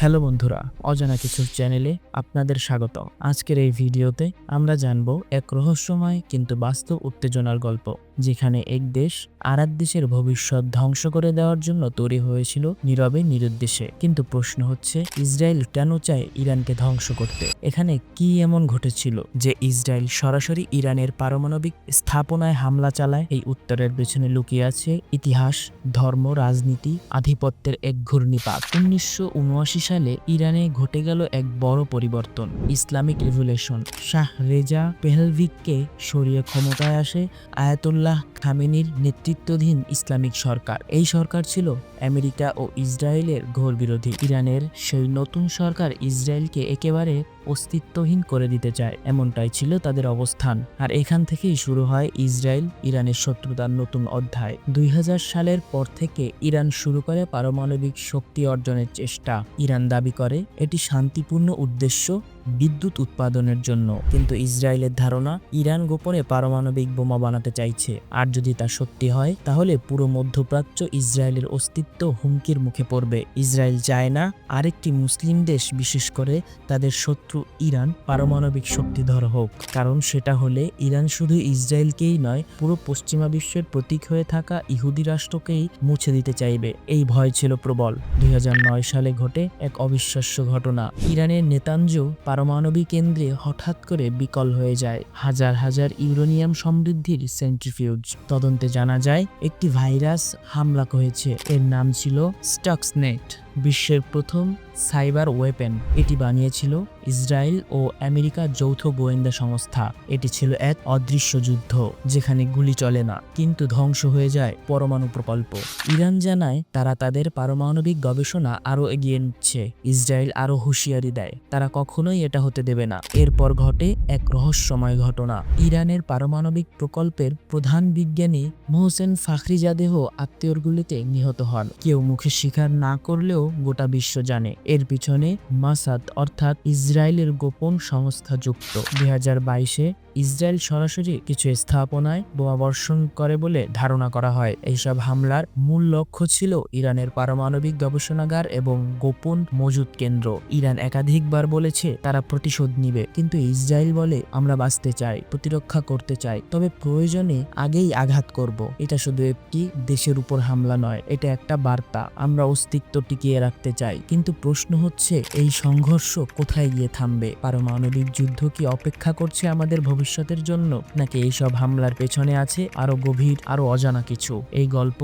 Hello বন্ধুরা, অজানা কিছু চ্যানেলে আপনাদের স্বাগত। আজকের এই ভিডিওতে আমরা জানব এক রহস্যময় কিন্তু বাস্তব উত্তেজনার গল্প। যেখানে এক দেশ আর দেশের ভবিষ্যৎ ধ্বংস করে দেওয়ার জন্য তৈরি হয়েছিল নীরবে নিরুদ্দেশে। কিন্তু প্রশ্ন হচ্ছে, ইসরায়েল কেন চায় ইরানকে ধ্বংস করতে? এখানে কি এমন ঘটেছিল যে ইসরায়েল সরাসরি ইরানের পারমাণবিক স্থাপনায় হামলা চালায়? এই উত্তরের পেছনে লুকিয়ে আছে ইতিহাস, ধর্ম, রাজনীতি, আধিপত্যের এক ঘূর্ণিপাত। উনিশশো উনআশি সালে ইরানে ঘটে গেল এক বড় পরিবর্তন, ইসলামিক রেভুলেশন। শাহ রেজা পেহলভিককে সরিয়ে ক্ষমতায় আসে আয়াতুল্লাহ Allah খামেনির নেতৃত্বাধীন ইসলামিক সরকার। এই সরকার ছিল আমেরিকা ও ইসরায়েলের ঘোর বিরোধী। ইরানের সেই নতুন সরকার ইসরায়েলকে একেবারে অস্তিত্বহীন করে দিতে চায়, এমনটাই ছিল তাদের অবস্থান। আর এখান থেকেই শুরু হয় ইসরায়েল, ইরানের শত্রুতার নতুন অধ্যায়। দুই হাজার সালের পর থেকে ইরান শুরু করে পারমাণবিক শক্তি অর্জনের চেষ্টা। ইরান দাবি করে, এটি শান্তিপূর্ণ উদ্দেশ্য বিদ্যুৎ উৎপাদনের জন্য। কিন্তু ইসরায়েলের ধারণা, ইরান গোপনে পারমাণবিক বোমা বানাতে চাইছে। আর যদি তা সত্যি হয়, তাহলে পুরো মধ্যপ্রাচ্য ইসরায়েলের অস্তিত্ব হুমকির মুখে পড়বে। ইসরায়েল চায় না আরেকটি মুসলিম দেশ, বিশেষ করে তাদের শত্রু ইরান, পারমাণবিক শক্তিধর হোক। কারণ সেটা হলে ইরান শুধু ইসরায়েলকেই নয়, পুরো পশ্চিমা বিশ্বের প্রতীক হয়ে থাকা ইহুদি রাষ্ট্রকেই মুছে দিতে চাইবে। এই ভয় ছিল প্রবল। দুই হাজার নয় সালে ঘটে এক অবিশ্বাস্য ঘটনা। ইরানের নেতাঞ্জু পারমাণবিক কেন্দ্রে হঠাৎ করে বিকল হয়ে যায়। হাজার হাজার ইউরেনিয়াম সমৃদ্ধির সেন্ট্রিফিউজ। তদন্তে জানা যায় একটি ভাইরাস হামলা করেছে। এর নাম ছিল স্টাক্সনেট। বিশ্বের প্রথম সাইবার ওয়েপেন। এটি বানিয়েছিল ইসরায়েল ও আমেরিকার যৌথ গোয়েন্দা সংস্থা। এটি ছিল এক অদৃশ্য যুদ্ধ, যেখানে গুলি চলে না, কিন্তু ধ্বংস হয়ে যায় পরমাণু প্রকল্প। ইরান জানায় তারা তাদের পারমাণবিক গবেষণা আরও এগিয়ে নিচ্ছে। ইসরায়েল আরও হুঁশিয়ারি দেয়, তারা কখনোই এটা হতে দেবে না। এরপর ঘটে এক রহস্যময় ঘটনা। ইরানের পারমাণবিক প্রকল্পের প্রধান বিজ্ঞানী মোহসেন ফাখরিজাদেহ আত্মীয়রগুলিতে নিহত হন। কেউ মুখে স্বীকার না করলেও গোটা বিশ্ব জানে। এর পিছনে মাসাদ অর্থাৎ ইসরায়েলের গোপন সংস্থা যুক্ত। দুই হাজার বাইশে ইসরায়েল সরাসরি কিছু স্থাপনায় বোমা বর্ষণ করে বলে ধারণা করা হয়। এইসব হামলার মূল লক্ষ্য ছিল ইরানের পারমাণবিক গবেষণাগার এবং গোপন মজুদ কেন্দ্র। ইরান একাধিকবার বলেছে তারা প্রতিশোধ নিবে, কিন্তু ইসরায়েল বলে, আমরা বাঁচতে চাই, প্রতিরক্ষা করতে চাই, তবে প্রয়োজনে আগেই আঘাত করব। এটা শুধু একটি দেশের উপর হামলা নয়, এটা একটা বার্তা, আমরা অস্তিত্ব টিকিয়ে রাখতে চাই। কিন্তু প্রশ্ন হচ্ছে, এই সংঘর্ষ কোথায় গিয়ে থামবে? পারমাণবিক যুদ্ধ কি অপেক্ষা করছে আমাদের ভবিষ্যতের জন্য নাকি এইসব হামলার পেছনে আছে আরও গভীর, আরও অজানা কিছু? এই গল্প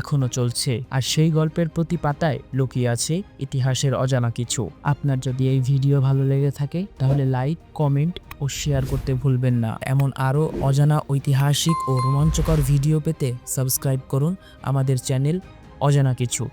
এখনও চলছে, আর সেই গল্পের প্রতি পাতায় লুকিয়ে আছে ইতিহাসের অজানা কিছু। আপনার যদি এই ভিডিও ভালো লেগে থাকে, তাহলে লাইক, কমেন্ট ও শেয়ার করতে ভুলবেন না। এমন আরও অজানা ঐতিহাসিক ও রোমাঞ্চকর ভিডিও পেতে সাবস্ক্রাইব করুন আমাদের চ্যানেল অজানা কিছু।